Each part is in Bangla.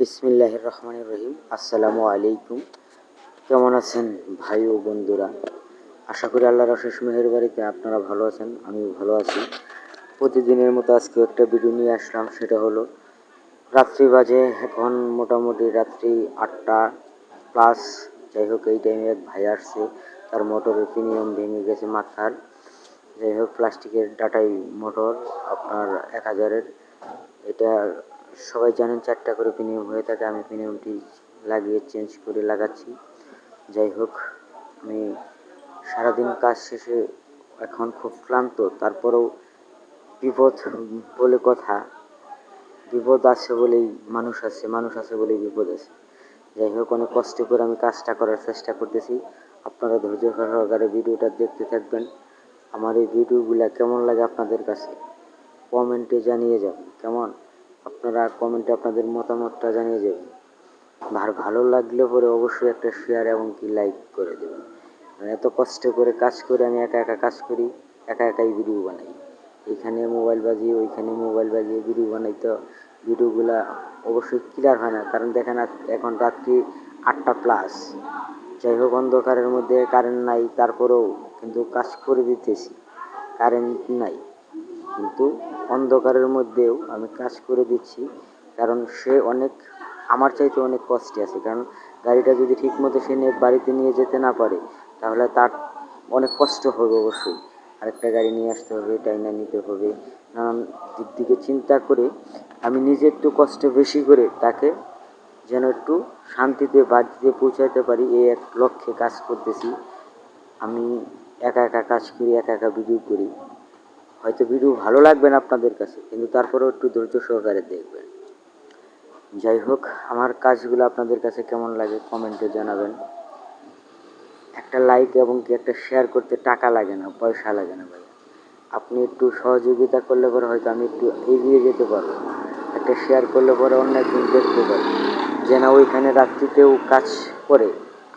বিসমিল্লাহ রহমান রহিম আসসালামু আলাইকুম। কেমন আছেন ভাই ও বন্ধুরা? আশা করি আল্লাহর অশেষ মেহের বাড়িতে আপনারা ভালো আছেন, আমিও ভালো আছি। প্রতিদিনের মতো আজকে একটা ভিডিও নিয়ে আসলাম, সেটা হলো, রাত্রি বাজে, এখন মোটামুটি রাত্রি আটটা প্লাস যাই হোক, এই টাইমে এক ভাই আসছে, তার মোটরের প্রিমিয়াম ভেঙে গেছে মাথার। যাই হোক প্লাস্টিকের ডাটাই মোটর আপনার এক হাজারের। এটা সবাই জানেন চারটা করে প্রিমিয়াম হয়ে থাকে, আমি প্রিমিয়ামটি লাগিয়ে চেঞ্জ করে লাগাচ্ছি। যাই হোক, আমি সারাদিন কাজ শেষে এখন খুব ক্লান্ত, তারপরেও বিপদ বলে কথা, বিপদ আছে বলেই মানুষ আছে মানুষ আছে বলেই বিপদ আছে। যাই হোক, অনেক কষ্ট করে আমি কাজটা করার চেষ্টা করতেছি। আপনারা ধৈর্য সহকারে ভিডিওটা দেখতে থাকবেন। আমার এই ভিডিওগুলো কেমন লাগে আপনাদের কাছে? কমেন্টে জানিয়ে যাবেন, কেমন? আপনারা কমেন্টে আপনাদের মতামতটা জানিয়ে যাবেন আর ভালো লাগলে পরে অবশ্যই একটা শেয়ার এবং কি লাইক করে দেবেন। এত কষ্ট করে কাজ করে আমি একা একা কাজ করি, একা একাই ভিডিও বানাই। এখানে মোবাইল বাজিয়ে, ওইখানে মোবাইল বাজিয়ে ভিডিও বানাই তো ভিডিওগুলা অবশ্যই ক্লিয়ার হয় না। কারণ দেখেন এখন রাত্রি আটটা প্লাস যাই হোক, অন্ধকারের মধ্যে কারেন্ট নাই, তারপরেও কিন্তু কাজ করে দিতেছি। কারেন্ট নাই। কিন্তু অন্ধকারের মধ্যেও আমি কাজ করে দিচ্ছি, কারণ সে অনেক, আমার চাইতে অনেক কষ্টে আছে। কারণ গাড়িটা যদি ঠিক মতো সে নিয়ে বাড়িতে নিয়ে যেতে না পারে, তাহলে তার অনেক কষ্ট হবে অবশ্যই। আরেকটা গাড়ি নিয়ে আসতে হবে টাইনা নিতে হবে। নানান দিক দিকে চিন্তা করে আমি নিজে একটু কষ্ট বেশি করে তাকে যেন একটু শান্তিতে, বাড়িতে পৌঁছাতে পারি, এই এক লক্ষ্যে কাজ করতেছি। আমি একা একা কাজ করি, একা একা ভিডিও করি। হয়তো ভিডিও ভালো লাগবে না আপনাদের কাছে, কিন্তু তারপরেও একটু ধৈর্য সহকারে দেখবেন। যাই হোক, আমার কাজগুলো আপনাদের কাছে কেমন লাগে কমেন্টে জানাবেন। একটা লাইক এবং কি একটা শেয়ার করতে টাকা লাগে না, পয়সা লাগে না ভাই আপনি একটু সহযোগিতা করলে পরে হয়তো আমি একটু এগিয়ে যেতে পারব। একটা শেয়ার করলে পরে অন্য একদিন দেখতে পারব যে না ওইখানে রাত্রিতেও কাজ করে,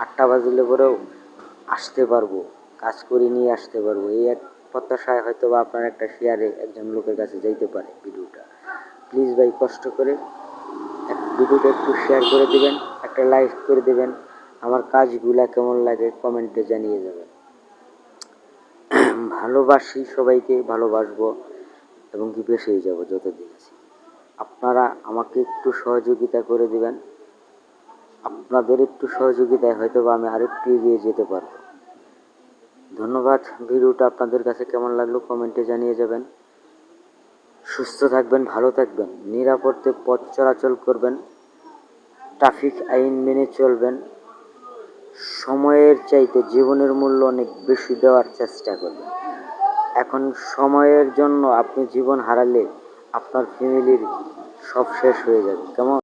আটটা বাজলে পরেও আসতে পারব, কাজ করে নিয়ে আসতে পারব। এই এক প্রত্যাশায় হয়তো বা আপনার একটা শেয়ারে একজন লোকের কাছে যাইতে পারে ভিডিওটা। প্লিজ ভাই, কষ্ট করে ভিডিওটা একটু শেয়ার করে দেবেন, একটা লাইক করে দেবেন। আমার কাজগুলা কেমন লাগে কমেন্টে জানিয়ে যাবেন। ভালোবাসি সবাইকে, ভালোবাসবো এবং কি বেসেই যাব যতদিন আছি। আপনারা আমাকে একটু সহযোগিতা করে দিবেন। আপনাদের একটু সহযোগিতায় হয়তো বা আমি আরেকটু এগিয়ে যেতে পারব। ধন্যবাদ। ভিডিওটা আপনাদের কাছে কেমন লাগল কমেন্টে জানিয়ে যাবেন। সুস্থ থাকবেন, ভালো থাকবেন, নিরাপদে পথ চলাচল করবেন, ট্রাফিক আইন মেনে চলবেন, সময়ের চাইতে জীবনের মূল্য অনেক বেশি দেওয়ার চেষ্টা করবেন। এখন সময়ের জন্য আপনি জীবন হারালে আপনার ফ্যামিলির সব শেষ হয়ে যাবে। কেমন?